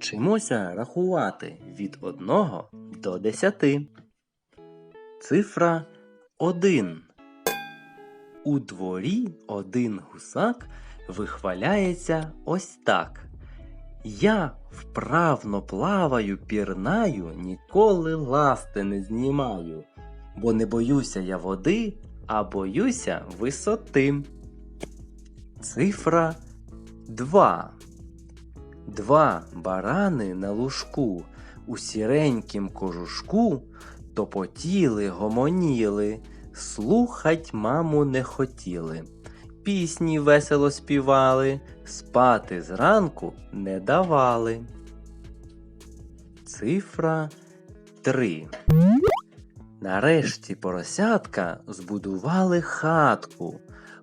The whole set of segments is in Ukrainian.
Вчимося рахувати від 1 до 10. Цифра 1. У дворі один гусак вихваляється ось так. Я вправно плаваю, пірнаю, ніколи ласти не знімаю, бо не боюся я води, а боюся висоти. Цифра 2. Два барани на лужку у сіренькім кожушку топотіли, гомоніли, слухать маму не хотіли. Пісні весело співали, спати зранку не давали. Цифра 3. Нарешті поросятка збудували хатку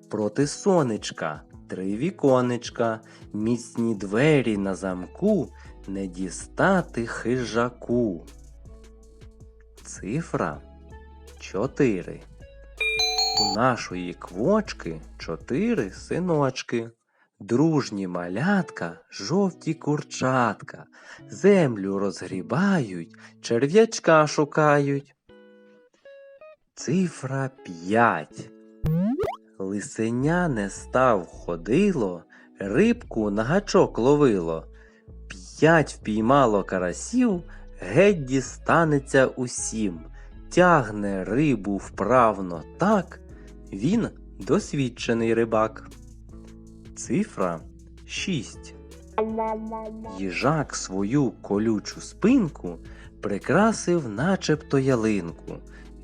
проти сонечка, три віконечка, міцні двері на замку, не дістати хижаку. Цифра 4. У нашої квочки чотири синочки. Дружні малятка, жовті курчатка, землю розгрібають, черв'ячка шукають. Цифра 5. Лисеня не став ходило, рибку на гачок ловило. П'ять впіймало карасів, геть дістанеться усім. Тягне рибу вправно так, він досвідчений рибак. Цифра 6. Їжак свою колючу спинку прикрасив начебто ялинку.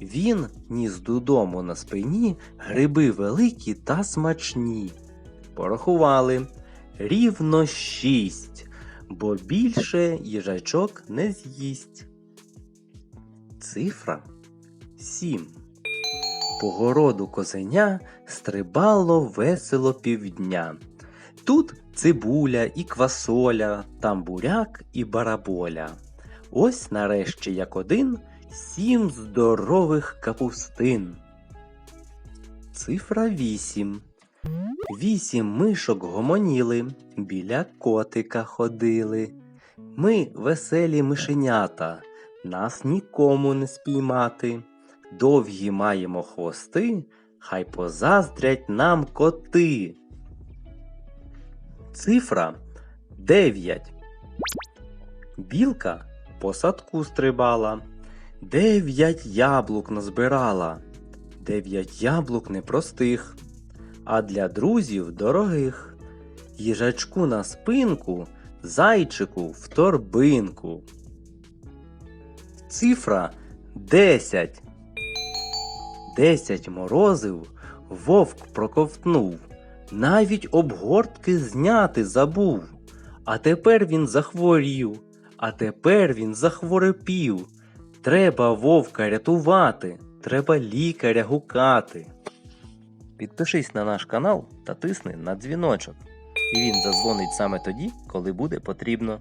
Він ніс додому на спині гриби великі та смачні. Порахували рівно шість, бо більше їжачок не з'їсть. Цифра 7. По городу козеня стрибало весело півдня. Тут цибуля і квасоля, там буряк і бараболя. Ось нарешті як один сім здорових капустин. Цифра 8. Вісім мишок гомоніли, біля котика ходили. Ми веселі мишенята, нас нікому не спіймати. Довгі маємо хвости, хай позаздрять нам коти. Цифра 9. Білка по садку стрибала, дев'ять яблук назбирала, дев'ять яблук непростих, а для друзів дорогих. Їжачку на спинку, зайчику в торбинку. Цифра 10. Десять морозив вовк проковтнув, навіть обгортки зняти забув. А тепер він захворів, а тепер він захворопів. Треба вовка рятувати, треба лікаря гукати. Підпишись на наш канал та тисни на дзвіночок. І він задзвонить саме тоді, коли буде потрібно.